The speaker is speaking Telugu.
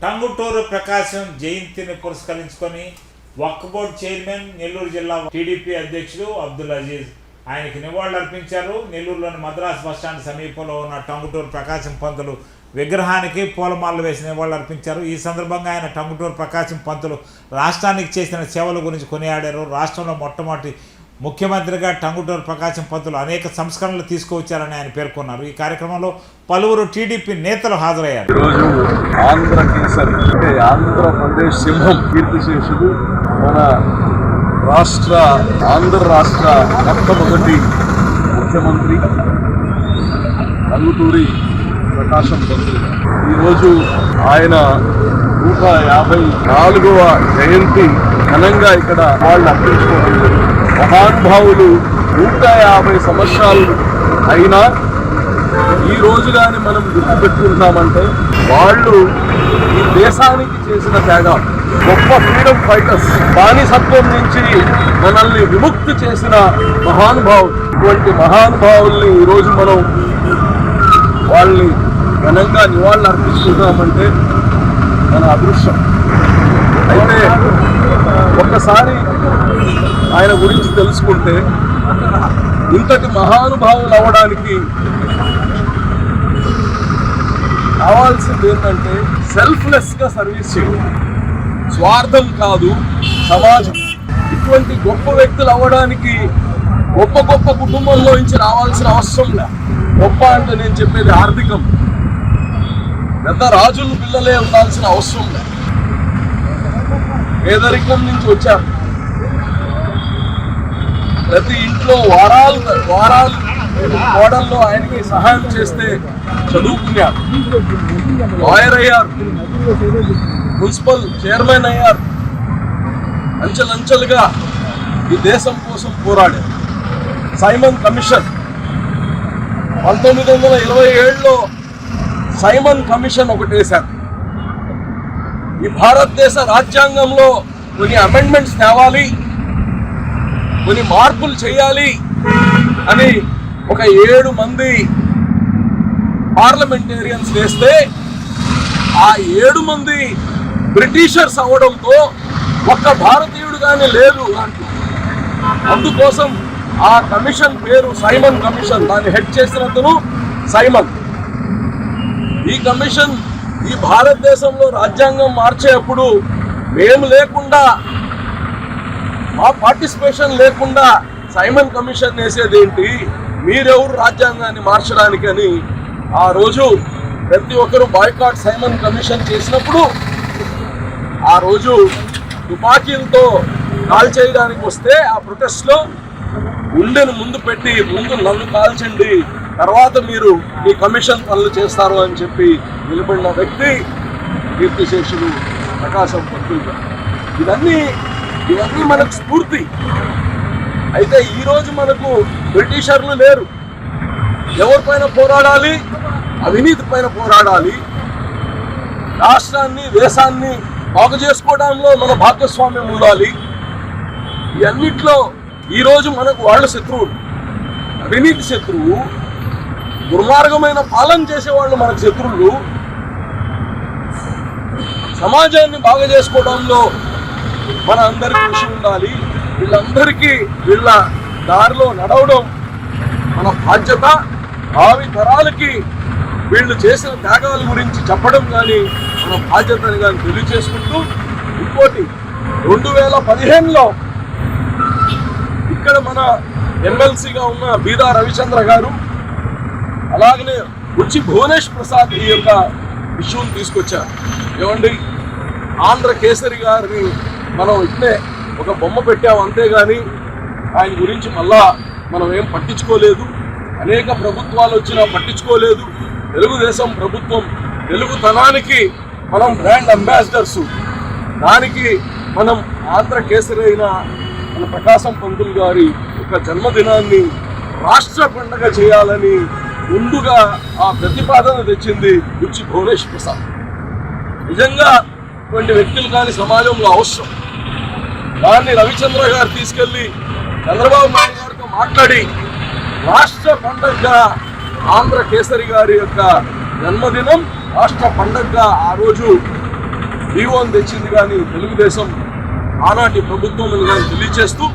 టంగుటూరు ప్రకాశం జయంతిని పురస్కరించుకొని వక్ఫ్ బోర్డు చైర్మన్ నెల్లూరు జిల్లా టీడీపీ అధ్యక్షుడు అబ్దుల్ అజీజ్ ఆయనకి నివాళులర్పించారు నెల్లూరులోని మద్రాసు బస్టాండ్ సమీపంలో ఉన్న టంగుటూరు ప్రకాశం పంతులు విగ్రహానికి పూలమాలలు వేసి నివాళులర్పించారు ఈ సందర్భంగా ఆయన టంగుటూరు ప్రకాశం పంతులు రాష్ట్రానికి చేసిన సేవల గురించి కొనియాడారు. రాష్ట్రంలో మొట్టమొదటి ముఖ్యమంత్రిగా టంగుటూరు ప్రకాశం పంతులు అనేక సంస్కరణలు తీసుకువచ్చారని ఆయన పేర్కొన్నారు. ఈ కార్యక్రమంలో పలువురు టీడీపీ నేతలు హాజరయ్యారు. ఈరోజు ఆంధ్ర కేసరి అంటే ఆంధ్రప్రదేశ్ సింహం కీర్తిశేషుడు మన రాష్ట్ర ఆంధ్ర రాష్ట్ర మొట్టమొదటి ముఖ్యమంత్రి రంగుటూరి ప్రకాశం పంతులు ఈరోజు ఆయన నూట యాభై నాలుగవ జయంతి ఘనంగా ఇక్కడ వాళ్ళు అర్పించుకోవడం జరిగింది. మహానుభావులు నూట యాభై సంవత్సరాలు అయినా ఈ రోజు కానీ మనం గుర్తు పెట్టుకుంటున్నామంటే వాళ్ళు ఈ దేశానికి చేసిన త్యాగాలు గొప్ప ఫ్రీడమ్ ఫైటర్స్ బానిసత్వం నుంచి మనల్ని విముక్తి చేసిన మహానుభావులు. ఇటువంటి మహానుభావుల్ని ఈరోజు మనం వాళ్ళని ఘనంగా నివాళులు అర్పిస్తున్నామంటే మన అదృష్టం. అయితే ఒక్కసారి ఆయన గురించి తెలుసుకుంటే ఇంతటి మహానుభావులు అవ్వడానికి కావాల్సింది ఏంటంటే సెల్ఫ్లెస్గా సర్వీస్ చేయడం. స్వార్థం కాదు సమాజం. ఇటువంటి గొప్ప వ్యక్తులు అవ్వడానికి గొప్ప గొప్ప కుటుంబంలో నుంచి రావాల్సిన అవసరం లే. గొప్ప అంటే నేను చెప్పేది ఆర్థికం. పెద్ద రాజులు పిల్లలే ఉండాల్సిన అవసరం లే. పేదరికం నుంచి వచ్చారు. ప్రతి ఇంట్లో వారాలు వారాలు కోడల్లో ఆయనకి సహాయం చేస్తే చదువుకున్నారు. లాయర్ అయ్యారు. మున్సిపల్ చైర్మన్ అయ్యారు. అంచెలంచెలుగా ఈ దేశం కోసం పోరాడారు. Simon commission. పంతొమ్మిది వందల ఇరవై ఏడులో సైమన్ కమిషన్ ఒకటి వేశారు ఈ భారతదేశ రాజ్యాంగంలో కొన్ని అమెండ్మెంట్స్ తేవాలి కొన్ని మార్పులు చేయాలి అని ఒక ఏడు మంది పార్లమెంటేరియన్స్ వేస్తే ఆ ఏడు మంది బ్రిటిషర్స్ అవడంతో ఒక్క భారతీయుడు కానీ లేదు అంటూ అందుకోసం ఆ కమిషన్ పేరు సైమన్ కమిషన్ దాన్ని హెడ్ చేసినందును సైమన్. ఈ కమిషన్ ఈ భారతదేశంలో రాజ్యాంగం మార్చేటప్పుడు మేము లేకుండా మా పార్టిసిపేషన్ లేకుండా సైమన్ కమిషన్ వేసేది ఏంటి మీరెవరు రాజ్యాంగాన్ని మార్చడానికని ఆ రోజు ప్రతి ఒక్కరు బాయ్కాట్ సైమన్ కమిషన్ చేసినప్పుడు ఆ రోజు తుపాకీలతో కాల్ చేయడానికి వస్తే ఆ ప్రొటెస్ట్లో గుండెను ముందు పెట్టి ముందు నన్ను కాల్చండి. తర్వాత మీరు మీ కమిషన్ పనులు చేస్తారు అని చెప్పి నిలబడిన వ్యక్తి కీర్తిశేషుడు ప్రకాశం పంతులు ఇవన్నీ ఇవన్నీ మనకు స్ఫూర్తి. అయితే ఈరోజు మనకు బ్రిటిషర్లు లేరు. ఎవరిపైన పోరాడాలి? అవినీతి పైన పోరాడాలి. రాష్ట్రాన్ని దేశాన్ని బాగు చేసుకోవడంలో మన భాగస్వామ్యం ఉండాలి. ఈ ఈరోజు మనకు వాళ్ళ శత్రువులు. అవినీతి శత్రువు దుర్మార్గమైన పాలన చేసేవాళ్ళు మనకు శత్రువులు. సమాజాన్ని బాగు చేసుకోవడంలో మన అందరికీ కృషి ఉండాలి. వీళ్ళందరికీ వీళ్ళ దారిలో నడవడం మన బాధ్యత. భావి తరాలకి వీళ్ళు చేసిన త్యాగాల గురించి చెప్పడం కానీ మన బాధ్యతని కానీ తెలియచేసుకుంటూ ఇంకోటి రెండు వేల పదిహేనులో ఇక్కడ మన ఎమ్మెల్సీగా ఉన్న బీదా రవిచంద్ర గారు అలాగనే వచ్చి భువనేష్ ప్రసాద్ ఈ యొక్క ఇష్యూని తీసుకొచ్చారు. ఏమండి? ఆంధ్ర కేసరి గారిని మనం ఇట్లే ఒక బొమ్మ పెట్టాము అంతేగాని ఆయన గురించి మళ్ళా మనం ఏం పట్టించుకోలేదు. అనేక ప్రభుత్వాలు వచ్చినా పట్టించుకోలేదు. తెలుగుదేశం ప్రభుత్వం తెలుగుతనానికి మనం బ్రాండ్ అంబాసిడర్స్. దానికి మనం ఆంధ్ర కేసరి అయిన మన ప్రకాశం పంతులు గారి యొక్క జన్మదినాన్ని రాష్ట్ర పండగ చేయాలని ముందుగా ఆ ప్రతిపాదన తెచ్చింది బుచ్చి భువనేష్ ప్రసాద్. నిజంగా ఇటువంటి వ్యక్తులు కానీ సమాజంలో అవసరం. దాన్ని రవిచంద్ర గారు తీసుకెళ్ళి చంద్రబాబు నాయుడు గారితో మాట్లాడి రాష్ట్ర పండగగా ఆంధ్ర కేసరి గారి యొక్క జన్మదినం రాష్ట్ర పండగగా ఆ రోజు జీవోని తెచ్చింది కానీ తెలుగుదేశం ఆనాటి ప్రభుత్వం కానీ తెలియజేస్తూ